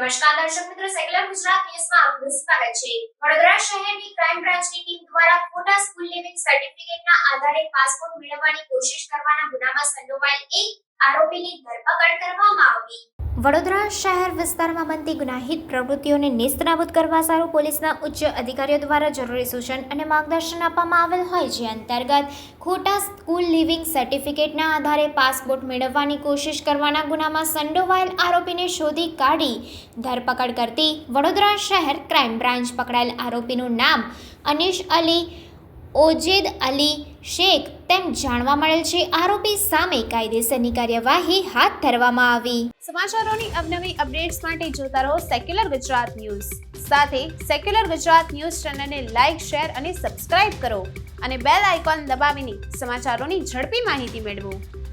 નમસ્કાર દર્શક મિત્રો, સેક્યુલર ગુજરાત ન્યૂઝમાં આપનું સ્વાગત છે. વડોદરા શહેરની ક્રાઇમ બ્રાન્ચની ટીમ દ્વારા ખોટા સ્કૂલ લિવિંગ સર્ટિફિકેટના આધારે પાસપોર્ટ મેળવવાની કોશિશ કરવાના ગુનામાં સંડોવાયેલ એક આરોપીની ધરપકડ કરવામાં આવી. વડોદરા શહેર વિસ્તારમાં બનતી ગુનાહિત પ્રવૃત્તિઓને નિસ્તનાબૂદ કરવા સારું પોલીસના ઉચ્ચ અધિકારીઓ દ્વારા જરૂરી સૂચન અને માર્ગદર્શન આપવામાં આવેલ હોય જે અંતર્ગત ખોટા સ્કૂલ લિવિંગ સર્ટિફિકેટના આધારે પાસપોર્ટ મેળવવાની કોશિશ કરવાના ગુનામાં સંડોવાયેલ આરોપીને શોધી કાઢી ધરપકડ કરતી વડોદરા શહેર ક્રાઇમ બ્રાન્ચ પકડાયેલ આરોપીનું નામ અનીશ અલી ઓજેદ અલી શેખ તેમ જાણવા મળેલ છે, આરોપી સામે કાયદેસરની કાર્યવાહી હાથ ધરવામાં આવી. સમાચારોની અવનવી અપડેટ્સ માટે જોતા રહો સેક્યુલર ગુજરાત ન્યૂઝ સાથે સેક્યુલર ગુજરાત ન્યૂઝ ચેનલને લાઇક શેર અને સબસ્ક્રાઇબ કરો અને બેલ આઇકોન દબાવીને સમાચારોની ઝડપી માહિતી મેળવો.